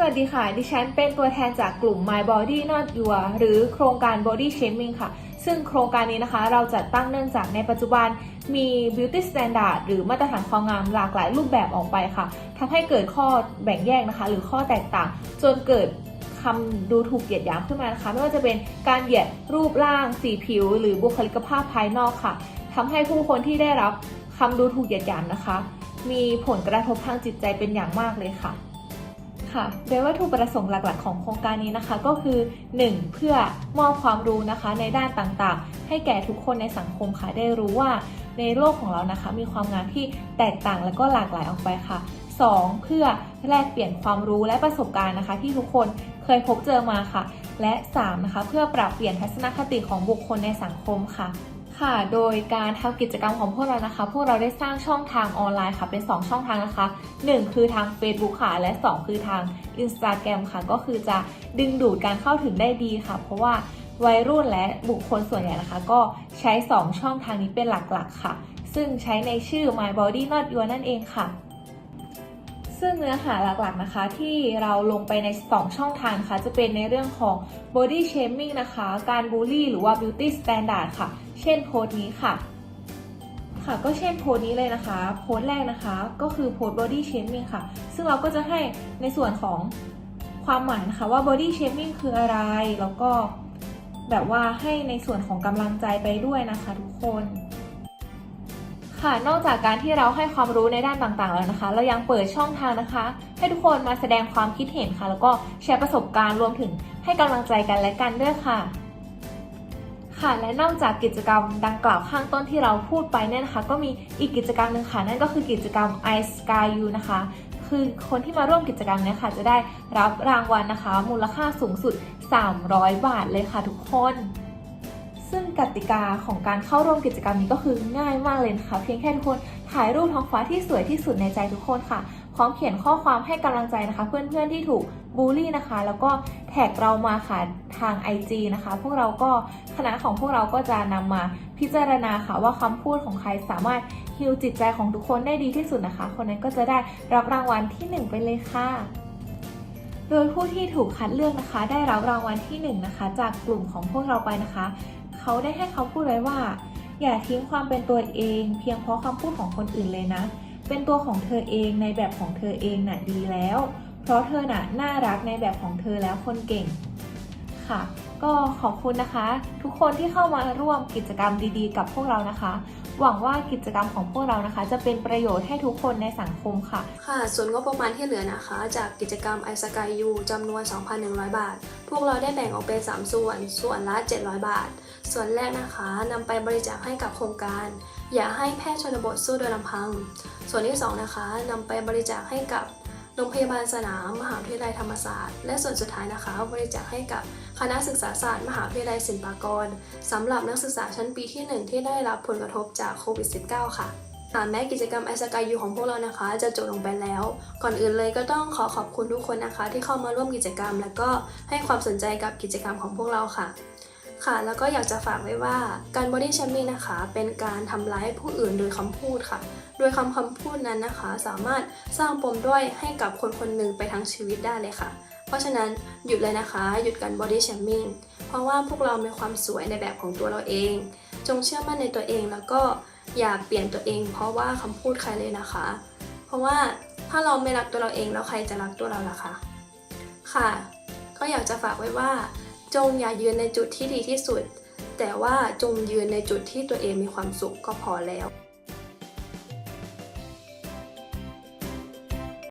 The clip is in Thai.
สวัสดีค่ะ ดิฉันเป็นตัวแทนจากกลุ่ม My Body Not Your หรือโครงการ Body Shaming ค่ะ ซึ่งโครงการนี้นะคะ เราจัดตั้งเนื่องจากในปัจจุบันมี Beauty Standard หรือมาตรฐานความงามหลากหลายรูปแบบออกไปค่ะทำให้เกิดข้อแบ่งแยกนะคะ หรือข้อแตกต่าง จนเกิดคำดูถูกเหยียดหยามขึ้นมานะคะ ไม่ว่าจะเป็นการเหยียดรูปร่าง สีผิว หรือบุคลิกภาพภายนอกค่ะทำให้ผู้คนที่ได้รับคำดูถูกเหยียดหยามนะคะ มีผลกระทบทางจิตใจเป็นอย่างมากเลยค่ะ ค่ะโดยวัตถุประสงค์หลักๆ ของโครงการนี้นะคะ ก็คือ 1. เพื่อมอบความรู้นะคะในด้านต่างๆ ให้แก่ทุกคนในสังคมค่ะได้รู้ว่าในโลกของเรานะคะ มีความงามที่แตกต่างและก็หลากหลายออกไปค่ะ 2. เพื่อแลกเปลี่ยนความรู้และประสบการณ์นะคะ ที่ทุกคนเคยพบเจอมาค่ะ และ 3. นะคะ เพื่อปรับเปลี่ยนทัศนคติของบุคคลในสังคมค่ะ ค่ะ โดยการทำกิจกรรมของพวกเรานะคะ พวกเราได้สร้างช่องทางออนไลน์ค่ะ เป็น 2 ช่องทางนะคะ 1 คือทาง Facebook ค่ะ และ 2 คือทาง Instagram ค่ะ ก็คือจะดึงดูดการเข้าถึงได้ดีค่ะ เพราะว่าวัยรุ่นและบุคคลส่วนใหญ่นะคะ ก็ใช้ 2 ช่องทางนี้เป็นหลักๆค่ะ ซึ่งใช้ในชื่อ My Body Not Your นั่นเองค่ะ ซึ่งเนื้อหาหลักๆนะคะที่เราลงไปใน 2 ช่องทางนะคะจะเป็นในเรื่องของ body shaming นะคะ การบูลลี่หรือว่า beauty standard ค่ะ เช่นโพสต์นี้ค่ะ ค่ะก็เช่นโพสต์นี้เลยนะคะ โพสต์แรกนะคะ ก็คือโพสต์ body shaming ค่ะ ซึ่งเราก็จะให้ในส่วนของความหมายนะคะว่า body shaming คืออะไร แล้วก็แบบว่าให้ในส่วนของกำลังใจไปด้วยนะคะทุกคน ค่ะ นอกจากการที่เราให้ความรู้ในด้านต่างๆ แล้วนะคะ เรายังเปิดช่องทางนะคะ ให้ทุกคนมาแสดงความคิดเห็นค่ะ แล้วก็แชร์ประสบการณ์รวมถึงให้กำลังใจกันและกันด้วยค่ะ ค่ะ และนอกจากกิจกรรมดังกล่าวข้างต้นที่เราพูดไปเนี่ยนะคะ ก็มีอีกกิจกรรมหนึ่งค่ะ นั่นก็คือกิจกรรม I Sky You นะคะ คือคนที่มาร่วมกิจกรรมเนี้ค่ะ จะได้รับรางวัลนะคะ มูลค่าสูงสุด 300 บาทเลยค่ะทุกคน กติกาของการเข้าร่วมกิจกรรมนี้ก็คือง่ายมากเลยนะคะ เพียงแค่ทุกคนถ่ายรูปท้องฟ้าที่สวยที่สุดในใจทุกคนค่ะ พร้อมเขียนข้อความให้กำลังใจนะคะ เพื่อนๆที่ถูกบูลลี่นะคะ แล้วก็แท็กเรามาค่ะทาง IG นะคะ พวกเราก็คณะของพวกเราก็จะนำมาพิจารณาค่ะว่าคำพูดของใครสามารถฮิวจิตใจของทุกคนได้ดีที่สุดนะคะ คนนั้นก็จะได้รับรางวัลที่หนึ่งไปเลยค่ะโดยผู้ที่ถูกคัดเลือกนะคะ ได้รับรางวัลที่หนึ่งนะคะ จากกลุ่มของพวกเราไปนะคะ เขาได้ให้เขาพูดไว้ว่า อย่าทิ้งความเป็นตัวเอง เพียงเพราะคำพูดของคนอื่นเลยนะ เป็นตัวของเธอเองในแบบของเธอเองน่ะดีแล้ว เพราะเธอน่ะน่ารักในแบบของเธอแล้วคนเก่ง ค่ะ ก็ขอบคุณนะคะ ทุกคนที่เข้ามาร่วมกิจกรรมดีๆ กับพวกเรานะคะ หวังว่ากิจกรรมของพวกเรานะคะ จะเป็นประโยชน์ให้ทุกคนในสังคมค่ะ ค่ะ ส่วนงบประมาณที่เหลือนะคะ จากกิจกรรมไอสกายยูจำนวน 2,100 บาท พวกเราได้แบ่งออกเป็น 3 ส่วน ส่วนละ 700 บาท ส่วนแรกนะคะนำไปบริจาคให้กับโครงการ อย่าให้แพทย์ชนบทสู้โดยลำพัง ส่วนที่ 2 นะคะนำไปบริจาคให้กับ โรงพยาบาลสนาม มหาวิทยาลัยธรรมศาสตร์ และส่วนสุดท้ายนะคะ บริจาคให้กับคณะศึกษาศาสตร์ มหาวิทยาลัยศิลปากรสำหรับนักศึกษาชั้นปีที่ 1 ที่ได้รับผลกระทบจากโควิด -19 ค่ะค่ะแม้กิจกรรมไอสกายยูของพวกเรานะคะ จะจบลงไปแล้ว ก่อนอื่นเลยก็ต้องขอขอบคุณทุกคนนะคะ ที่เข้ามาร่วมกิจกรรม และก็ให้ความสนใจกับกิจกรรมของพวกเราค่ะ ค่ะ แล้วก็อยากจะฝากไว้ว่าการ body shaming นะคะ เป็นการทำร้ายผู้อื่นโดยคำพูดค่ะ โดยคำคำพูดนั้นนะคะ สามารถสร้างปมด้อยให้กับคนคนหนึ่งไปทั้งชีวิตได้เลยค่ะ เพราะฉะนั้นหยุดเลยนะคะ หยุดการ body shaming เพราะว่าพวกเรามีความสวยในแบบของตัวเราเอง จงเชื่อมั่นในตัวเองแล้วก็อย่าเปลี่ยนตัวเอง เพราะว่าคำพูดใครเลยนะคะ เพราะว่าถ้าเราไม่รักตัวเราเองแล้วใครจะรักตัวเราล่ะคะ ค่ะ ก็อยากจะฝากไว้ว่า จงอย่ายืนในจุดที่ดีที่สุด แต่ว่าจงยืนในจุดที่ตัวเองมีความสุขก็พอแล้ว